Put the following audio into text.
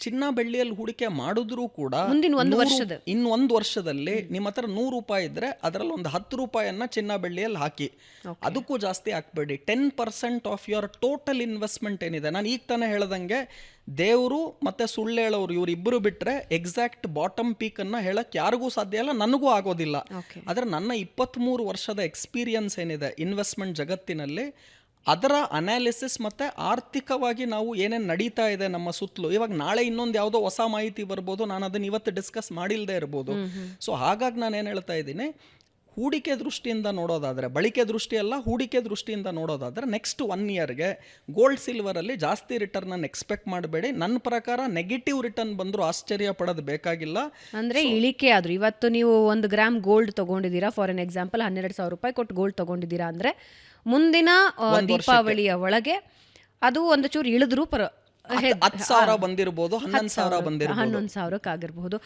ಚಿನ್ನ ಬೆಳ್ಳಿಯಲ್ಲಿ ಹೂಡಿಕೆ ಮಾಡಿದ್ರೂ ಕೂಡ ಮುಂದಿನ ಒಂದು ವರ್ಷದ. ಇನ್ನು ಒಂದು ವರ್ಷದಲ್ಲಿ ನಿಮ್ಮ ಹತ್ರ ನೂರು ರೂಪಾಯಿ ಇದ್ರೆ ಅದರಲ್ಲಿ ಒಂದು ಹತ್ತು ರೂಪಾಯಿಯನ್ನ ಚಿನ್ನ ಬೆಳ್ಳಿಯಲ್ಲಿ ಹಾಕಿ. ಅದಕ್ಕೂ ಜಾಸ್ತಿ ಹಾಕ್ಬೇಡಿ. Ten percent of your total investment ಏನಿದೆ? ನಾನು ಈಗ ತಾನೇ ಹೇಳ್ದಂಗೆ ದೇವರು ಮತ್ತೆ ಸುಳ್ಳು ಹೇಳೋರು ಇವರಿಬ್ಬರು ಬಿಟ್ರೆ ಎಕ್ಸಾಕ್ಟ್ ಬಾಟಮ್ ಪೀಕ್ ಅನ್ನ ಹೇಳಕ್ ಯಾರಿಗೂ ಸಾಧ್ಯ ಇಲ್ಲ ನನಗೂ ಆಗೋದಿಲ್ಲ. ಆದ್ರೆ ನನ್ನ ಇಪ್ಪತ್ತ್ಮೂರು ವರ್ಷದ ಎಕ್ಸ್ಪೀರಿಯನ್ಸ್ ಏನಿದೆ ಇನ್ವೆಸ್ಟ್ಮೆಂಟ್ ಜಗತ್ತಿನಲ್ಲಿ ಅದರ ಅನಾಲಿಸಿಸ್ ಮತ್ತು ಆರ್ಥಿಕವಾಗಿ ನಾವು ಏನೇನು ನಡೀತಾ ಇದೆ ನಮ್ಮ ಸುತ್ತಲೂ. ಇವಾಗ ನಾಳೆ ಇನ್ನೊಂದು ಯಾವುದೋ ಹೊಸ ಮಾಹಿತಿ ಬರ್ಬೋದು ನಾನು ಅದನ್ನ ಇವತ್ತು ಡಿಸ್ಕಸ್ ಮಾಡಿಲ್ಲದೆ ಇರ್ಬೋದು. ಸೊ ಹಾಗಾಗಿ ನಾನು ಏನು ಹೇಳ್ತಾ ಇದ್ದೀನಿ ಹೂಡಿಕೆ ದೃಷ್ಟಿಯಿಂದ ನೋಡೋದಾದ್ರೆ ಬಳಿಕೆ ದೃಷ್ಟಿಯಲ್ಲ ಹೂಡಿಕೆ ದೃಷ್ಟಿಯಿಂದ ನೋಡೋದಾದ್ರೆ ನೆಕ್ಸ್ಟ್ ಒನ್ ಇಯರ್ಗೆ ಗೋಲ್ಡ್ ಸಿಲ್ವರಲ್ಲಿ ಜಾಸ್ತಿ ರಿಟರ್ನ್ ಎಕ್ಸ್ಪೆಕ್ಟ್ ಮಾಡಬೇಡಿ. ನನ್ನ ಪ್ರಕಾರ ನೆಗೆಟಿವ್ ರಿಟರ್ನ್ ಬಂದರೂ ಆಶ್ಚರ್ಯ ಪಡೋದು ಬೇಕಾಗಿಲ್ಲ. ಅಂದ್ರೆ ಇಳಿಕೆ ಆದರೂ ಇವತ್ತು ನೀವು ಒಂದು ಗ್ರಾಮ್ ಗೋಲ್ಡ್ ತಗೊಂಡಿದ್ದೀರಾ ಫಾರ್ ಎನ್ ಎಕ್ಸಾಂಪಲ್ ಹನ್ನೆರಡು ಸಾವಿರ ರೂಪಾಯಿ ಕೊಟ್ಟು ಗೋಲ್ಡ್ ತಗೊಂಡಿದ್ದೀರಾ ಅಂದ್ರೆ ಮುಂದಿನ ದೀಪಾವಳಿಯ ಒಳಗೆ ಅದು ಒಂದು ಚೂರು ಇಳಿದ್ರು ಪರ ಹತ್ತು ಸಾವಿರ ಬಂದಿರಬಹುದು ಹನ್ನೊಂದು ಸಾವಿರ ಬಂದಿರಬಹುದು ಹನ್ನೊಂದು ಸಾವಿರಕ್ಕೆ ಆಗಿರಬಹುದು